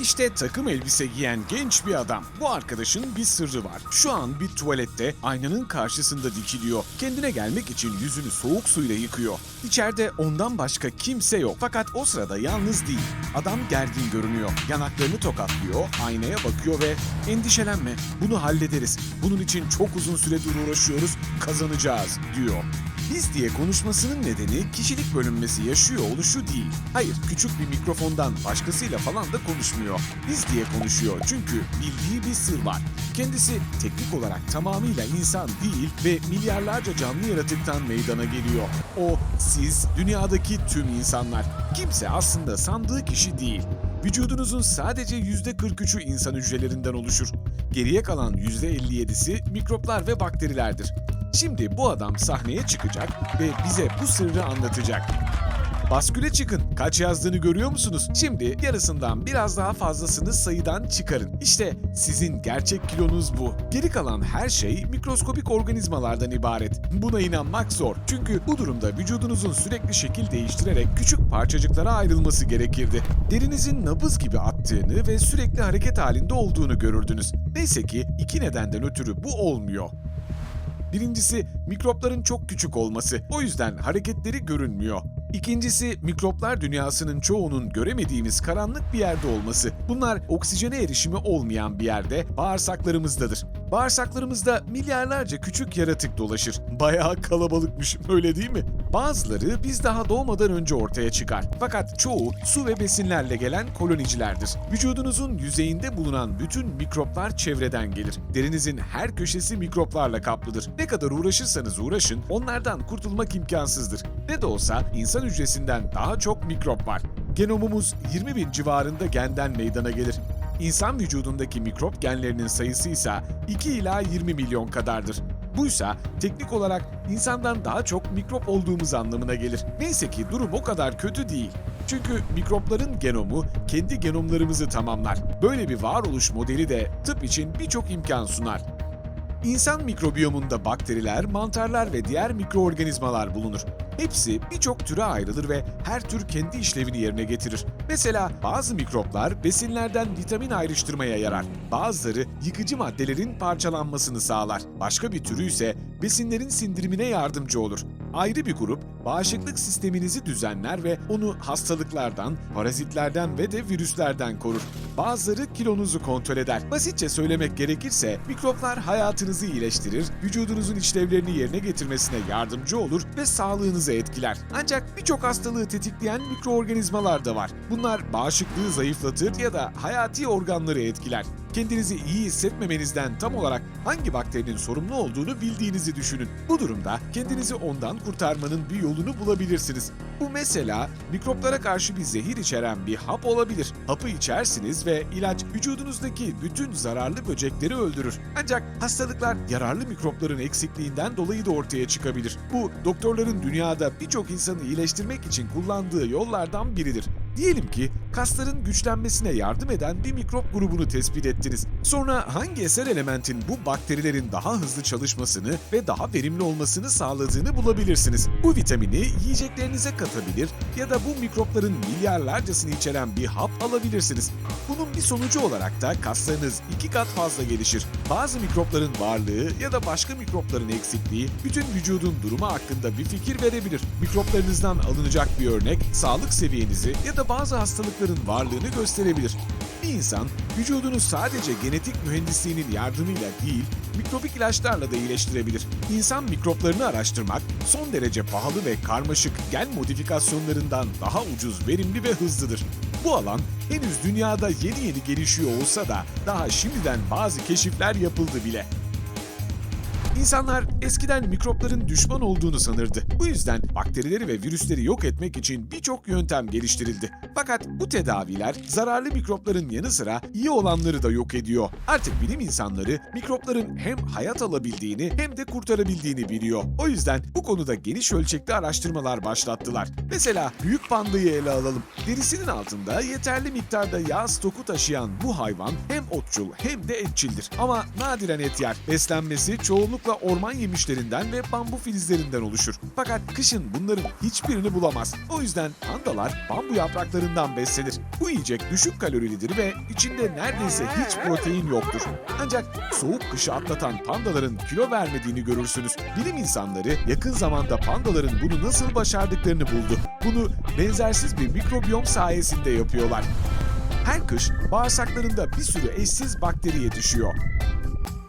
İşte takım elbise giyen genç bir adam. Bu arkadaşın bir sırrı var. Şu an bir tuvalette aynanın karşısında dikiliyor. Kendine gelmek için yüzünü soğuk suyla yıkıyor. İçeride ondan başka kimse yok. Fakat o sırada yalnız değil. Adam gergin görünüyor. Yanaklarını tokatlıyor, aynaya bakıyor ve endişelenme bunu hallederiz. Bunun için çok uzun süredir uğraşıyoruz, kazanacağız diyor. Biz diye konuşmasının nedeni kişilik bölünmesi yaşıyor oluşu değil. Hayır, küçük bir mikrofondan başkasıyla falan da konuşmuyor. Biz diye konuşuyor çünkü bildiği bir sır var. Kendisi teknik olarak tamamıyla insan değil ve milyarlarca canlı yaratıktan meydana geliyor. O, siz, dünyadaki tüm insanlar. Kimse aslında sandığı kişi değil. Vücudunuzun sadece %43'ü insan hücrelerinden oluşur. Geriye kalan %57'si mikroplar ve bakterilerdir. Şimdi bu adam sahneye çıkacak ve bize bu sırrı anlatacak. Basküle çıkın. Kaç yazdığını görüyor musunuz? Şimdi yarısından biraz daha fazlasını sayıdan çıkarın. İşte sizin gerçek kilonuz bu. Geri kalan her şey mikroskobik organizmalardan ibaret. Buna inanmak zor. Çünkü bu durumda vücudunuzun sürekli şekil değiştirerek küçük parçacıklara ayrılması gerekirdi. Derinizin nabız gibi attığını ve sürekli hareket halinde olduğunu görürdünüz. Neyse ki iki nedenden ötürü bu olmuyor. Birincisi mikropların çok küçük olması. O yüzden hareketleri görünmüyor. İkincisi mikroplar dünyasının çoğunun göremediğimiz karanlık bir yerde olması. Bunlar oksijene erişimi olmayan bir yerde bağırsaklarımızdadır. Bağırsaklarımızda milyarlarca küçük yaratık dolaşır. Bayağı kalabalıkmış öyle değil mi? Bazıları biz daha doğmadan önce ortaya çıkar. Fakat çoğu su ve besinlerle gelen kolonicilerdir. Vücudunuzun yüzeyinde bulunan bütün mikroplar çevreden gelir. Derinizin her köşesi mikroplarla kaplıdır. Ne kadar uğraşırsanız uğraşın onlardan kurtulmak imkansızdır. Ne de olsa insan hücresinden daha çok mikrop var. Genomumuz 20 bin civarında genden meydana gelir. İnsan vücudundaki mikrop genlerinin sayısı ise 2 ila 20 milyon kadardır. Buysa teknik olarak insandan daha çok mikrop olduğumuz anlamına gelir. Neyse ki durum o kadar kötü değil. Çünkü mikropların genomu kendi genomlarımızı tamamlar. Böyle bir varoluş modeli de tıp için birçok imkan sunar. İnsan mikrobiyomunda bakteriler, mantarlar ve diğer mikroorganizmalar bulunur. Hepsi birçok türe ayrılır ve her tür kendi işlevini yerine getirir. Mesela bazı mikroplar besinlerden vitamin ayrıştırmaya yarar. Bazıları yıkıcı maddelerin parçalanmasını sağlar. Başka bir türü ise besinlerin sindirimine yardımcı olur. Ayrı bir grup bağışıklık sisteminizi düzenler ve onu hastalıklardan, parazitlerden ve de virüslerden korur. Bazıları kilonuzu kontrol eder. Basitçe söylemek gerekirse mikroplar hayatınızı iyileştirir, vücudunuzun işlevlerini yerine getirmesine yardımcı olur ve sağlığınızı etkiler. Ancak birçok hastalığı tetikleyen mikroorganizmalar da var. Bunlar bağışıklığı zayıflatır ya da hayati organları etkiler. Kendinizi iyi hissetmemenizden tam olarak hangi bakterinin sorumlu olduğunu bildiğinizi düşünün. Bu durumda kendinizi ondan kurtarmanın bir yolunu bulabilirsiniz. Bu mesela mikroplara karşı bir zehir içeren bir hap olabilir. Hapı içersiniz ve ilaç vücudunuzdaki bütün zararlı böcekleri öldürür. Ancak hastalıklar yararlı mikropların eksikliğinden dolayı da ortaya çıkabilir. Bu doktorların dünyada birçok insanı iyileştirmek için kullandığı yollardan biridir. Diyelim ki kasların güçlenmesine yardım eden bir mikrop grubunu tespit ettiniz. Sonra hangi eser elementin bu bakterilerin daha hızlı çalışmasını ve daha verimli olmasını sağladığını bulabilirsiniz. Bu vitamini yiyeceklerinize katabilir ya da bu mikropların milyarlarcasını içeren bir hap alabilirsiniz. Bunun bir sonucu olarak da kaslarınız iki kat fazla gelişir. Bazı mikropların varlığı ya da başka mikropların eksikliği bütün vücudun durumu hakkında bir fikir verebilir. Mikroplarınızdan alınacak bir örnek sağlık seviyenizi ya da bazı hastalıkların varlığını gösterebilir. Bir insan vücudunu sadece genetik mühendisliğinin yardımıyla değil, mikropik ilaçlarla da iyileştirebilir. İnsan mikroplarını araştırmak son derece pahalı ve karmaşık gen modifikasyonlarından daha ucuz, verimli ve hızlıdır. Bu alan henüz dünyada yeni yeni gelişiyor olsa da daha şimdiden bazı keşifler yapıldı bile. İnsanlar eskiden mikropların düşman olduğunu sanırdı. Bu yüzden bakterileri ve virüsleri yok etmek için birçok yöntem geliştirildi. Fakat bu tedaviler zararlı mikropların yanı sıra iyi olanları da yok ediyor. Artık bilim insanları mikropların hem hayat alabildiğini hem de kurtarabildiğini biliyor. O yüzden bu konuda geniş ölçekli araştırmalar başlattılar. Mesela büyük pandayı ele alalım. Derisinin altında yeterli miktarda yağ stoku taşıyan bu hayvan hem otçul hem de etçildir. Ama nadiren et yer. Beslenmesi çoğunlukla Çoğunlukla orman yemişlerinden ve bambu filizlerinden oluşur. Fakat kışın bunların hiçbirini bulamaz. O yüzden pandalar bambu yapraklarından beslenir. Bu yiyecek düşük kalorilidir ve içinde neredeyse hiç protein yoktur. Ancak soğuk kışı atlatan pandaların kilo vermediğini görürsünüz. Bilim insanları yakın zamanda pandaların bunu nasıl başardıklarını buldu. Bunu benzersiz bir mikrobiyom sayesinde yapıyorlar. Her kış bağırsaklarında bir sürü eşsiz bakteri yetişiyor.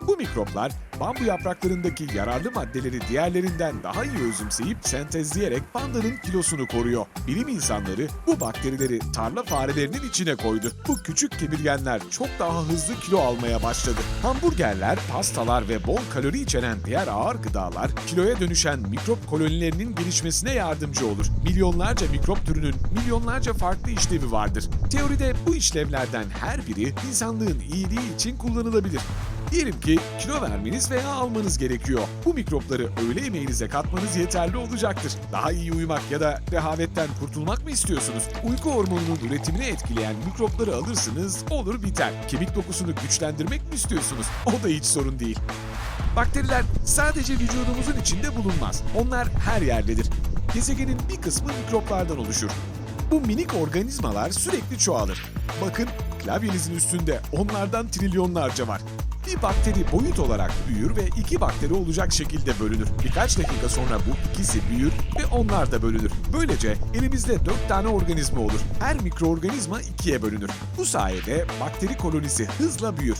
Bu mikroplar bambu yapraklarındaki yararlı maddeleri diğerlerinden daha iyi özümseyip sentezleyerek pandanın kilosunu koruyor. Bilim insanları bu bakterileri tarla farelerinin içine koydu. Bu küçük kemirgenler çok daha hızlı kilo almaya başladı. Hamburgerler, pastalar ve bol kalori içeren diğer ağır gıdalar kiloya dönüşen mikrop kolonilerinin gelişmesine yardımcı olur. Milyonlarca mikrop türünün milyonlarca farklı işlevi vardır. Teoride bu işlevlerden her biri insanlığın iyiliği için kullanılabilir. Diyelim ki kilo vermeniz veya almanız gerekiyor. Bu mikropları öğle yemeğinize katmanız yeterli olacaktır. Daha iyi uyumak ya da rehavetten kurtulmak mı istiyorsunuz? Uyku hormonunun üretimini etkileyen mikropları alırsınız, olur biter. Kemik dokusunu güçlendirmek mi istiyorsunuz? O da hiç sorun değil. Bakteriler sadece vücudumuzun içinde bulunmaz. Onlar her yerdedir. Gezegenin bir kısmı mikroplardan oluşur. Bu minik organizmalar sürekli çoğalır. Bakın klavyenizin üstünde onlardan trilyonlarca var. Bir bakteri boyut olarak büyür ve iki bakteri olacak şekilde bölünür. Birkaç dakika sonra bu ikisi büyür ve onlar da bölünür. Böylece elimizde dört tane organizma olur. Her mikroorganizma ikiye bölünür. Bu sayede bakteri kolonisi hızla büyür.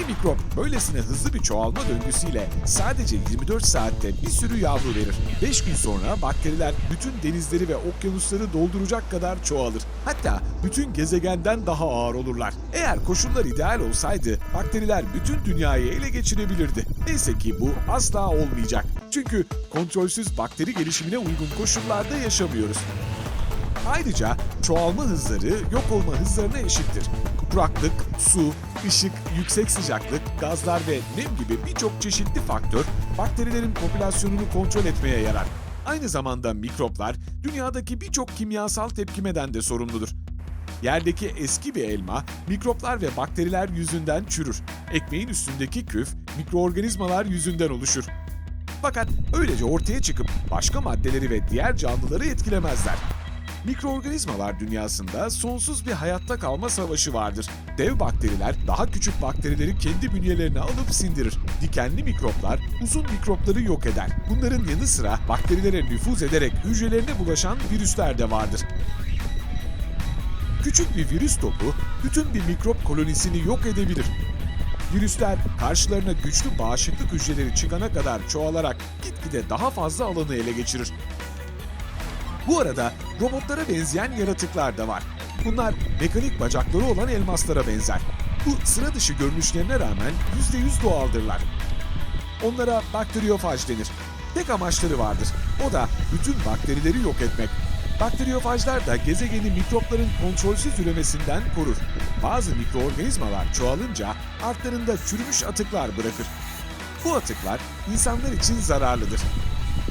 Bir mikrop böylesine hızlı bir çoğalma döngüsüyle sadece 24 saatte bir sürü yavru verir. 5 gün sonra bakteriler bütün denizleri ve okyanusları dolduracak kadar çoğalır. Hatta bütün gezegenden daha ağır olurlar. Eğer koşullar ideal olsaydı bakteriler bütün dünyayı ele geçirebilirdi. Neyse ki bu asla olmayacak. Çünkü kontrolsüz bakteri gelişimine uygun koşullarda yaşamıyoruz. Ayrıca çoğalma hızları yok olma hızlarına eşittir. Kuraklık, su, ışık, yüksek sıcaklık, gazlar ve nem gibi birçok çeşitli faktör bakterilerin popülasyonunu kontrol etmeye yarar. Aynı zamanda mikroplar dünyadaki birçok kimyasal tepkimeden de sorumludur. Yerdeki eski bir elma mikroplar ve bakteriler yüzünden çürür. Ekmeğin üstündeki küf mikroorganizmalar yüzünden oluşur. Fakat öylece ortaya çıkıp başka maddeleri ve diğer canlıları etkilemezler. Mikroorganizmalar dünyasında sonsuz bir hayatta kalma savaşı vardır. Dev bakteriler daha küçük bakterileri kendi bünyelerine alıp sindirir. Dikenli mikroplar uzun mikropları yok eder. Bunların yanı sıra bakterilere nüfuz ederek hücrelerine bulaşan virüsler de vardır. Küçük bir virüs topu bütün bir mikrop kolonisini yok edebilir. Virüsler karşılarına güçlü bağışıklık hücreleri çıkana kadar çoğalarak gitgide daha fazla alanı ele geçirir. Bu arada robotlara benzeyen yaratıklar da var. Bunlar mekanik bacakları olan elmaslara benzer. Bu sıra dışı görünüşlerine rağmen %100 doğaldırlar. Onlara bakteriyofaj denir. Tek amaçları vardır. O da bütün bakterileri yok etmek. Bakteriyofajlar da gezegeni mikropların kontrolsüz üremesinden korur. Bazı mikroorganizmalar çoğalınca artlarında çürümüş atıklar bırakır. Bu atıklar insanlar için zararlıdır.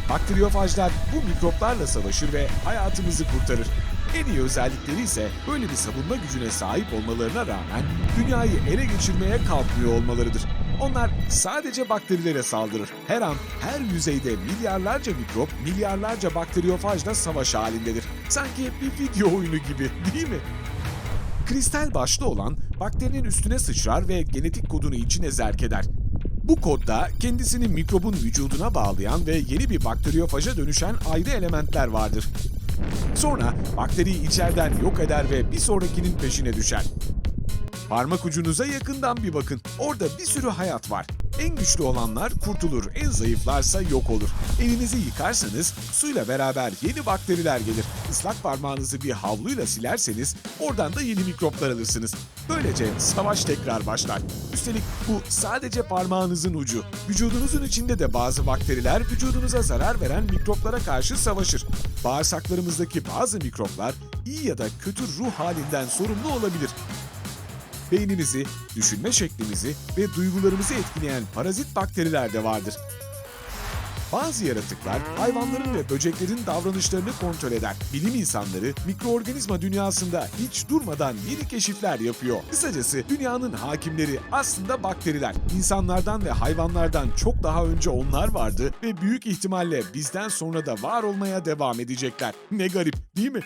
Bakteriyofajlar bu mikroplarla savaşır ve hayatımızı kurtarır. En iyi özellikleri ise böyle bir savunma gücüne sahip olmalarına rağmen dünyayı ele geçirmeye kalkmıyor olmalarıdır. Onlar sadece bakterilere saldırır. Her an, her yüzeyde milyarlarca mikrop, milyarlarca bakteriyofajla savaş halindedir. Sanki bir video oyunu gibi değil mi? Kristal başlı olan bakterinin üstüne sıçrar ve genetik kodunu içine zerk eder. Bu kodda kendisini mikrobun vücuduna bağlayan ve yeni bir bakteriyofaja dönüşen ayrı elementler vardır. Sonra bakteriyi içeriden yok eder ve bir sonrakinin peşine düşer. Parmak ucunuza yakından bir bakın. Orada bir sürü hayat var. En güçlü olanlar kurtulur, en zayıflarsa yok olur. Elinizi yıkarsanız suyla beraber yeni bakteriler gelir. Islak parmağınızı bir havluyla silerseniz oradan da yeni mikroplar alırsınız. Böylece savaş tekrar başlar. Üstelik bu sadece parmağınızın ucu. Vücudunuzun içinde de bazı bakteriler vücudunuza zarar veren mikroplara karşı savaşır. Bağırsaklarımızdaki bazı mikroplar iyi ya da kötü ruh halinden sorumlu olabilir beynimizi, düşünme şeklimizi ve duygularımızı etkileyen parazit bakteriler de vardır. Bazı yaratıklar hayvanların ve böceklerin davranışlarını kontrol eder. Bilim insanları mikroorganizma dünyasında hiç durmadan yeni keşifler yapıyor. Kısacası dünyanın hakimleri aslında bakteriler. İnsanlardan ve hayvanlardan çok daha önce onlar vardı ve büyük ihtimalle bizden sonra da var olmaya devam edecekler. Ne garip değil mi?